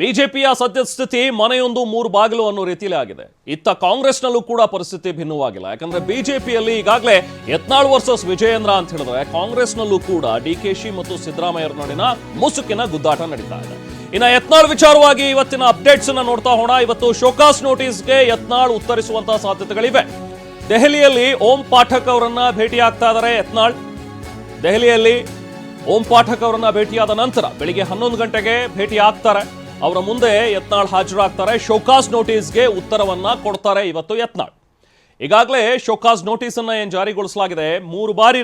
ಬಿಜೆಪಿಯ ಸದ್ಯಸ್ಥಿತಿ ಮನೆಯೊಂದು ಮೂರು ಬಾಗಿಲು ಅನ್ನೋ ರೀತಿಯಲ್ಲಿ ಆಗಿದೆ. ಇತ್ತ ಕಾಂಗ್ರೆಸ್ನಲ್ಲೂ ಕೂಡ ಪರಿಸ್ಥಿತಿ ಭಿನ್ನವಾಗಿಲ್ಲ. ಯಾಕಂದ್ರೆ ಬಿಜೆಪಿಯಲ್ಲಿ ಈಗಾಗಲೇ ಯತ್ನಾಳ್ ವರ್ಸಸ್ ವಿಜಯೇಂದ್ರ ಅಂತ ಹೇಳಿದ್ರೆ ಕಾಂಗ್ರೆಸ್ನಲ್ಲೂ ಕೂಡ ಡಿ ಕೆ ಮತ್ತು ಸಿದ್ದರಾಮಯ್ಯರ ನಡುವಿನ ಮುಸುಕಿನ ಗುದ್ದಾಟ ನಡೀತಾ ಇದೆ. ಇನ್ನು ಯತ್ನಾಳ್ ವಿಚಾರವಾಗಿ ಇವತ್ತಿನ ಅಪ್ಡೇಟ್ಸ್ ಅನ್ನ ನೋಡ್ತಾ ಹೋಣ ಇವತ್ತು ಶೋಕಾಸ್ ನೋಟಿಸ್ಗೆ ಯತ್ನಾಳ್ ಉತ್ತರಿಸುವಂತಹ ಸಾಧ್ಯತೆಗಳಿವೆ. ದೆಹಲಿಯಲ್ಲಿ ಓಂ ಪಾಠಕ್ ಅವರನ್ನ ಭೇಟಿ ಆಗ್ತಾ ಇದ್ದಾರೆ ಯತ್ನಾಳ್. ದೆಹಲಿಯಲ್ಲಿ ಓಂ ಪಾಠಕ್ ಅವರನ್ನ ಭೇಟಿಯಾದ ನಂತರ ಬೆಳಿಗ್ಗೆ ಹನ್ನೊಂದು ಗಂಟೆಗೆ ಭೇಟಿ ಆಗ್ತಾರೆ ಅವರ ಮುಂದೆ ಯತ್ನಾಳ್ ಹಾಜರಾಗ್ತಾರೆ. ಶೋಕಾಸ್ ನೋಟಿಸ್ಗೆ ಉತ್ತರವನ್ನ ಕೊಡ್ತಾರೆ ಇವತ್ತು ಯತ್ನಾಳ್. ಈಗಾಗಲೇ ಶೋಕಾಸ್ ನೋಟಿಸ್ ಅನ್ನ ಏನು ಜಾರಿಗೊಳಿಸಲಾಗಿದೆ? ಮೂರು ಬಾರಿ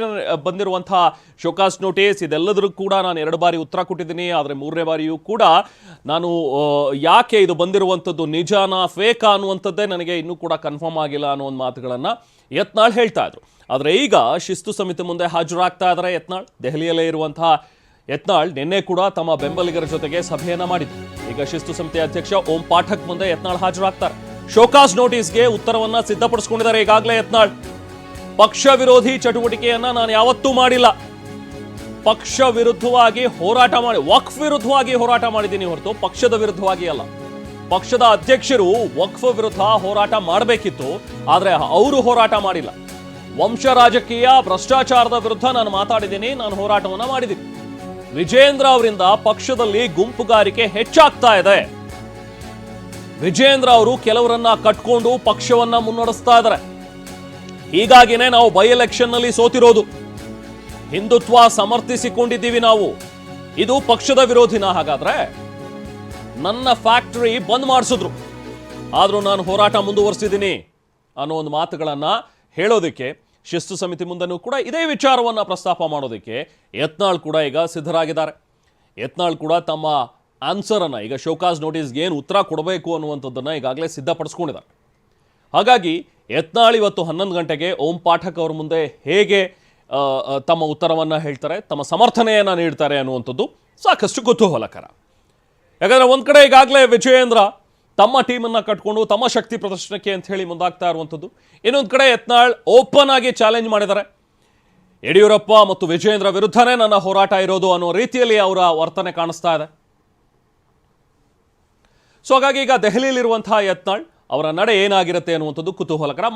ಬಂದಿರುವಂತಹ ಶೋಕಾಸ್ ನೋಟಿಸ್, ಇದೆಲ್ಲದರೂ ಕೂಡ ನಾನು ಎರಡು ಬಾರಿ ಉತ್ತರ ಕೊಟ್ಟಿದ್ದೀನಿ, ಆದರೆ ಮೂರನೇ ಬಾರಿಯೂ ಕೂಡ ನಾನು ಯಾಕೆ ಇದು ಬಂದಿರುವಂಥದ್ದು ನಿಜಾನ, ಫೇಕಾ ಅನ್ನುವಂಥದ್ದೇ ನನಗೆ ಇನ್ನೂ ಕೂಡ ಕನ್ಫರ್ಮ್ ಆಗಿಲ್ಲ ಅನ್ನೋ ಒಂದು ಮಾತುಗಳನ್ನು ಯತ್ನಾಳ್ ಹೇಳ್ತಾ ಇದ್ರು. ಆದರೆ ಈಗ ಶಿಸ್ತು ಸಮಿತಿ ಮುಂದೆ ಹಾಜರಾಗ್ತಾ ಇದ್ದಾರೆ ಯತ್ನಾಳ್. ದೆಹಲಿಯಲ್ಲೇ ಇರುವಂತಹ ಯತ್ನಾಳ್ ನಿನ್ನೆ ಕೂಡ ತಮ್ಮ ಬೆಂಬಲಿಗರ ಜೊತೆಗೆ ಸಭೆಯನ್ನ ಮಾಡಿದ್ರು. ಈಗ ಶಿಸ್ತು ಸಮಿತಿ ಅಧ್ಯಕ್ಷ ಓಂ ಪಾಠಕ್ ಮುಂದೆ ಯತ್ನಾಳ್ ಹಾಜರಾಗ್ತಾರೆ. ಶೋಕಾಸ್ ನೋಟಿಸ್ಗೆ ಉತ್ತರವನ್ನ ಸಿದ್ಧಪಡಿಸಿಕೊಂಡಿದ್ದಾರೆ ಈಗಾಗಲೇ ಯತ್ನಾಳ್. ಪಕ್ಷ ವಿರೋಧಿ ಚಟುವಟಿಕೆಯನ್ನ ನಾನು ಯಾವತ್ತೂ ಮಾಡಿಲ್ಲ. ಪಕ್ಷ ವಿರುದ್ಧವಾಗಿ ಹೋರಾಟ ಮಾಡಿ, ವಕ್ಫ್ ವಿರುದ್ಧವಾಗಿ ಹೋರಾಟ ಮಾಡಿದ್ದೀನಿ ಹೊರತು ಪಕ್ಷದ ವಿರುದ್ಧವಾಗಿ ಅಲ್ಲ. ಪಕ್ಷದ ಅಧ್ಯಕ್ಷರು ವಕ್ಫ್ ವಿರುದ್ಧ ಹೋರಾಟ ಮಾಡಬೇಕಿತ್ತು, ಆದರೆ ಅವರು ಹೋರಾಟ ಮಾಡಿಲ್ಲ. ವಂಶ ರಾಜಕೀಯ, ಭ್ರಷ್ಟಾಚಾರದ ವಿರುದ್ಧ ನಾನು ಮಾತಾಡಿದ್ದೀನಿ, ನಾನು ಹೋರಾಟವನ್ನ ಮಾಡಿದ್ದೀನಿ. ವಿಜೇಂದ್ರ ಅವರಿಂದ ಪಕ್ಷದಲ್ಲಿ ಗುಂಪುಗಾರಿಕೆ ಹೆಚ್ಚಾಗ್ತಾ ಇದೆ. ವಿಜೇಂದ್ರ ಅವರು ಕೆಲವರನ್ನ ಕಟ್ಕೊಂಡು ಪಕ್ಷವನ್ನ ಮುನ್ನಡೆಸ್ತಾ ಇದ್ದಾರೆ. ಹೀಗಾಗಿನೇ ನಾವು ಬೈ ಎಲೆಕ್ಷನ್ನಲ್ಲಿ ಸೋತಿರೋದು. ಹಿಂದುತ್ವ ಸಮರ್ಥಿಸಿಕೊಂಡಿದ್ದೀವಿ ನಾವು. ಇದು ಪಕ್ಷದ ವಿರೋಧಿನ ಹಾಗಾದ್ರೆ? ನನ್ನ ಫ್ಯಾಕ್ಟರಿ ಬಂದ್ ಮಾಡಿಸಿದ್ರು. ಆದರೂ ನಾನು ಹೋರಾಟ ಮುಂದುವರಿಸಿದ್ದೀನಿ ಅನ್ನೋ ಒಂದು ಮಾತುಗಳನ್ನ ಹೇಳೋದಕ್ಕೆ ಶಿಸ್ತು ಸಮಿತಿ ಮುಂದೆನೂ ಕೂಡ ಇದೇ ವಿಚಾರವನ್ನು ಪ್ರಸ್ತಾಪ ಮಾಡೋದಕ್ಕೆ ಯತ್ನಾಳ್ ಕೂಡ ಈಗ ಸಿದ್ಧರಾಗಿದ್ದಾರೆ. ಯತ್ನಾಳ್ ಕೂಡ ತಮ್ಮ ಆನ್ಸರನ್ನು ಈಗ ಶೋಕಾಸ್ ನೋಟಿಸ್ಗೆ ಏನು ಉತ್ತರ ಕೊಡಬೇಕು ಅನ್ನುವಂಥದ್ದನ್ನು ಈಗಾಗಲೇ ಸಿದ್ಧಪಡಿಸ್ಕೊಂಡಿದ್ದಾರೆ. ಹಾಗಾಗಿ ಯತ್ನಾಳ್ ಇವತ್ತು ಹನ್ನೊಂದು ಗಂಟೆಗೆ ಓಂ ಪಾಠಕ್ ಅವ್ರ ಮುಂದೆ ಹೇಗೆ ತಮ್ಮ ಉತ್ತರವನ್ನು ಹೇಳ್ತಾರೆ, ತಮ್ಮ ಸಮರ್ಥನೆಯನ್ನು ನೀಡ್ತಾರೆ ಅನ್ನುವಂಥದ್ದು ಸಾಕಷ್ಟು ಕುತೂಹಲಕರ. ಯಾಕಂದರೆ ಒಂದು ಕಡೆ ಈಗಾಗಲೇ ವಿಜಯೇಂದ್ರ ತಮ್ಮ ಟೀಮನ್ನ ಕಟ್ಕೊಂಡು, ತಮ್ಮ ಶಕ್ತಿ ಪ್ರದರ್ಶನಕ್ಕೆ ಅಂತ ಹೇಳಿ ಮುಂದಾಗ್ತಾ ಇರುವಂಥದ್ದು. ಇನ್ನೊಂದು ಕಡೆ ಯತ್ನಾಳ್ ಓಪನ್ ಆಗಿ ಚಾಲೆಂಜ್ ಮಾಡಿದ್ದಾರೆ. ಯಡಿಯೂರಪ್ಪ ಮತ್ತು ವಿಜಯೇಂದ್ರ ವಿರುದ್ಧನೇ ನನ್ನ ಹೋರಾಟ ಇರೋದು ಅನ್ನೋ ರೀತಿಯಲ್ಲಿ ಅವರ ವರ್ತನೆ ಕಾಣಿಸ್ತಾ ಇದೆ. ಸೊ ಹಾಗಾಗಿ ಈಗ ದೆಹಲಿಯಲ್ಲಿರುವಂತಹ ಯತ್ನಾಳ್ ಅವರ ನಡೆ ಏನಾಗಿರುತ್ತೆ ಅನ್ನುವಂಥದ್ದು ಕುತೂಹಲಕರ.